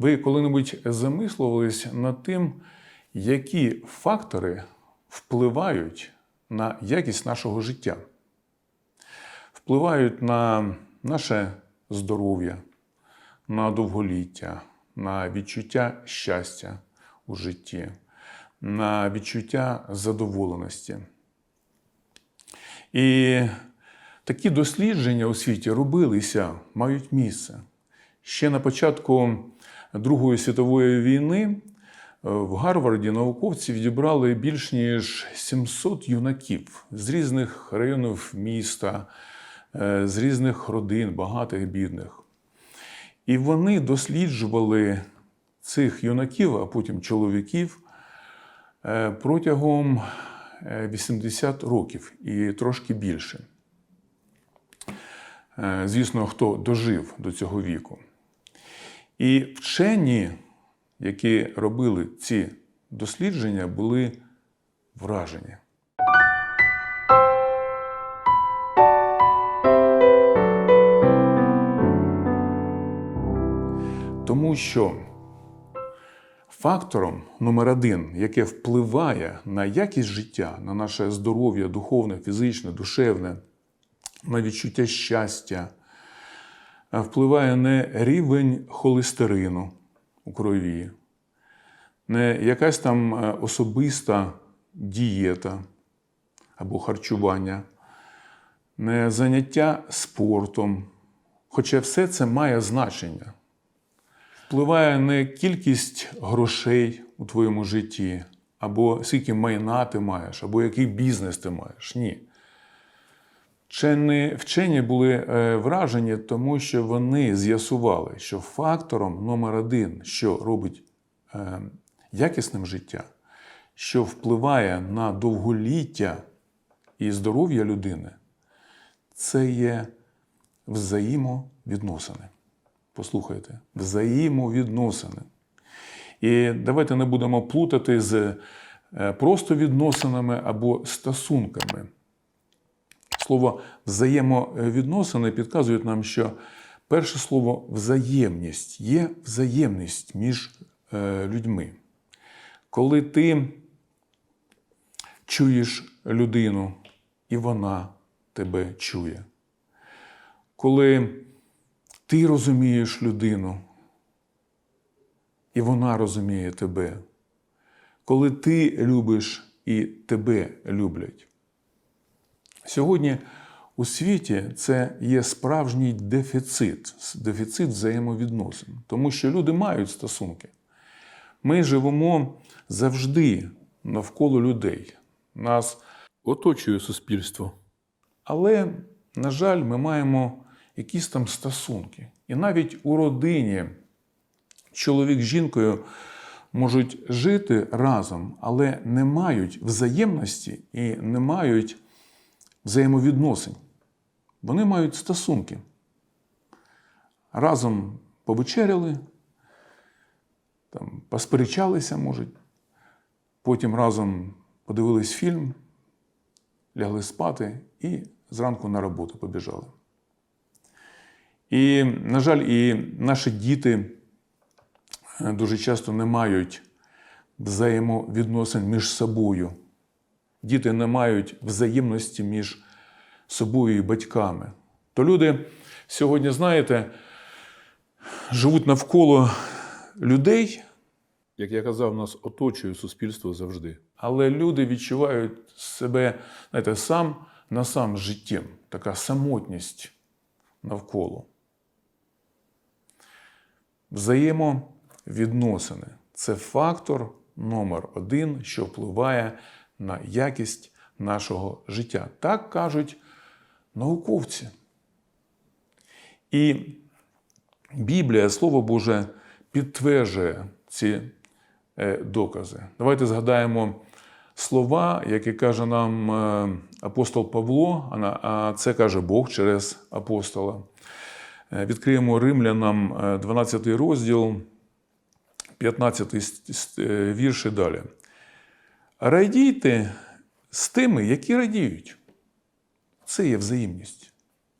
Ви коли-небудь замислювались над тим, які фактори впливають на якість нашого життя, впливають на наше здоров'я, на довголіття, на відчуття щастя у житті, на відчуття задоволеності. І такі дослідження у світі робилися, мають місце. Ще на початку Другої світової війни е, в Гарварді науковці відібрали більш ніж 700 юнаків з різних районів міста, е, з різних родин, багатих, бідних. І вони досліджували цих юнаків, а потім чоловіків е, протягом е, 80 років і трошки більше. Звісно, хто дожив до цього віку. І вчені, які робили ці дослідження, були вражені. Тому що фактором номер один, яке впливає на якість життя, на наше здоров'я, духовне, фізичне, душевне, на відчуття щастя, впливає не рівень холестерину у крові, не якась там е, особиста дієта або харчування, не заняття спортом. Хоча все це має значення. Впливає не кількість грошей у твоєму житті, або скільки майна ти маєш, або який бізнес ти маєш. Ні. Вчені, вчені були е, вражені, тому що вони з'ясували, що фактором номер один, що робить е, якісним життя, що впливає на довголіття і здоров'я людини, це є взаємовідносини. Послухайте, взаємовідносини. І давайте не будемо плутати з е, просто відносинами або стосунками. Слово взаємовідносини підказує нам, що перше слово взаємність є взаємність між е, людьми. Коли ти чуєш людину, і вона тебе чує. Коли ти розумієш людину, і вона розуміє тебе. Коли ти любиш і тебе люблять. Сьогодні у світі це є справжній дефіцит, дефіцит взаємовідносин, тому що люди мають стосунки. Ми живемо завжди навколо людей. Нас оточує суспільство. Але, на жаль, ми маємо якісь там стосунки. І навіть у родині чоловік з жінкою можуть жити разом, але не мають взаємності і не мають взаємовідносин. Вони мають стосунки. Разом повечеряли, там, посперечалися, можуть, потім разом подивились фільм, лягли спати і зранку на роботу побіжали. І, на жаль, і наші діти е, дуже часто не мають взаємовідносин між собою. Діти не мають взаємності між собою і батьками. То люди сьогодні, знаєте, живуть навколо людей, як я казав, нас оточує суспільство завжди. Але люди відчувають себе, знаєте, сам на сам з життям, така самотність навколо. Взаємовідносини це фактор номер один, що впливає на якість нашого життя. Так кажуть науковці. І Біблія, Слово Боже, підтверджує ці е, докази. Давайте згадаємо слова, які каже нам е, апостол Павло, а це каже Бог через апостола. Е, Відкриємо римлянам е, 12 розділ, 15 с- с- е, вірш і далі. Радійте з тими, які радіють. Це є взаємність.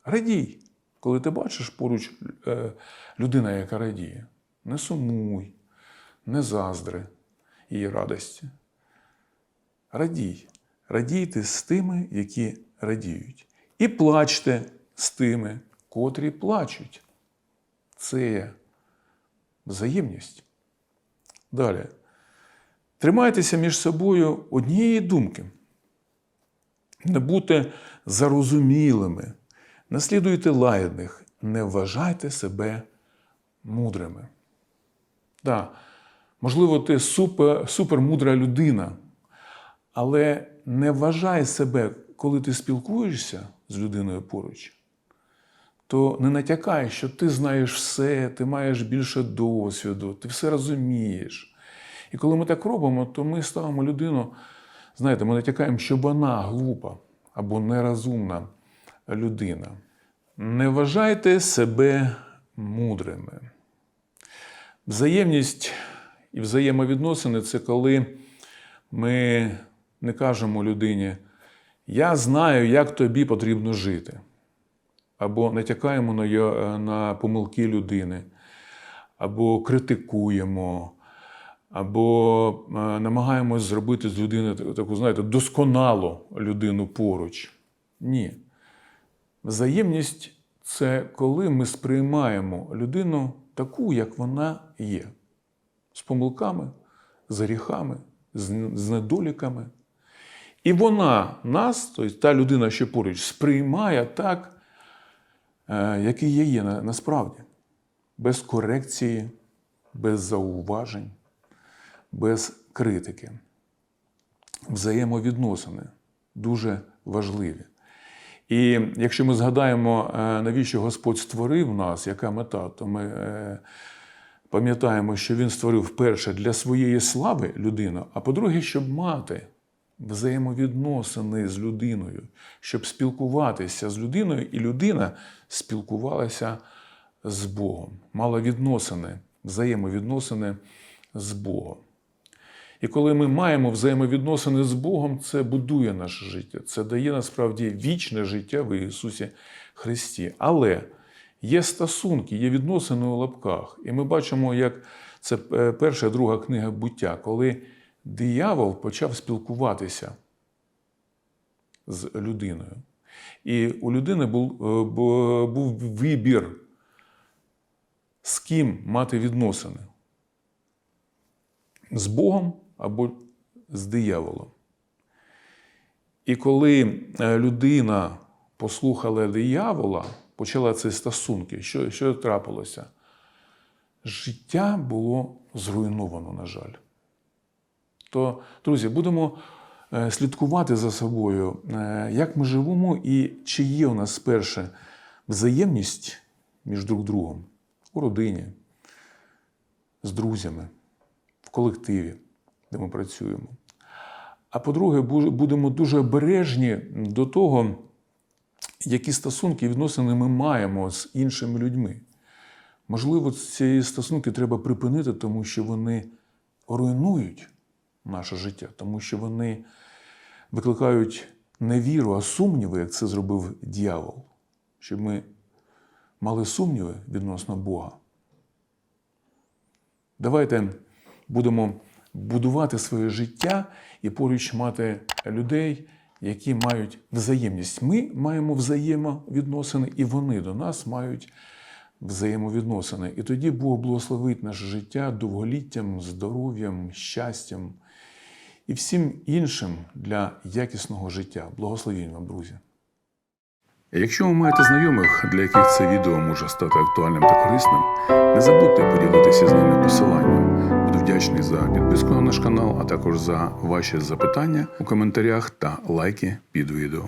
Радій, коли ти бачиш поруч е, людина, яка радіє. не сумуй, не заздри її радості. Радій. Радійте з тими, які радіють. І плачте з тими, котрі плачуть. Це є взаємність. Далі. Тримайтеся між собою однієї думки. Не будьте зарозумілими, наслідуйте лагідних, не вважайте себе мудрими. Так, можливо, ти супер, супермудра людина, але не вважай себе, коли ти спілкуєшся з людиною поруч, то не натякай, що ти знаєш все, ти маєш більше досвіду, ти все розумієш. І коли ми так робимо, то ми ставимо людину, знаєте, ми натякаємо, що вона глупа або нерозумна людина. Не вважайте себе мудрими. Взаємність і взаємовідносини це коли ми не кажемо людині, я знаю, як тобі потрібно жити. Або натякаємо на, помилки людини, або критикуємо, або е, намагаємось зробити з людини таку- знаєте, досконалу людину поруч. Ні. Взаємність це коли ми сприймаємо людину таку, як вона є, з помилками, з гріхами, з недоліками. І вона нас, тобто та людина, що поруч, сприймає так, е, який є, є насправді, без корекції, без зауважень, без критики. Взаємовідносини дуже важливі. І якщо ми згадаємо, е, навіщо Господь створив нас, яка мета, то ми е, пам'ятаємо, що Він створив перше для своєї слави людину, а по-друге, щоб мати взаємовідносини з людиною, щоб спілкуватися з людиною, і людина спілкувалася з Богом, мала відносини, взаємовідносини з Богом. І коли ми маємо взаємовідносини з Богом, це будує наше життя, це дає насправді вічне життя в Ісусі Христі. Але є стосунки, є відносини у лапках. І ми бачимо, як це е, перша, друга книга буття, коли диявол почав спілкуватися з людиною. І у людини був, е, був вибір, з ким мати відносини з Богом або з дияволом. І коли е, людина послухала диявола, почала ці стосунки, що, що трапилося? Життя було зруйновано, на жаль. То, друзі, будемо е, слідкувати за собою, е, як ми живемо і чи є у нас перше взаємність між друг другом у родині, з друзями, в колективі, де ми працюємо. А по-друге, будемо дуже обережні до того, які стосунки і відносини ми маємо з іншими людьми. Можливо, ці стосунки треба припинити, тому що вони руйнують наше життя, тому що вони викликають не віру, а сумніви, як це зробив дьявол, щоб ми мали сумніви відносно Бога. Давайте будемо будувати своє життя і поруч мати людей, які мають взаємність. Ми маємо взаємовідносини, і вони до нас мають взаємовідносини. І тоді Бог благословить наше життя довголіттям, здоров'ям, щастям і всім іншим для якісного життя. Благословінь вам, друзі! Якщо ви маєте знайомих, для яких це відео може стати актуальним та корисним, не забудьте поділитися з ними посиланням. Вдячний за підписку на наш канал, а також за ваші запитання у коментарях та лайки під відео.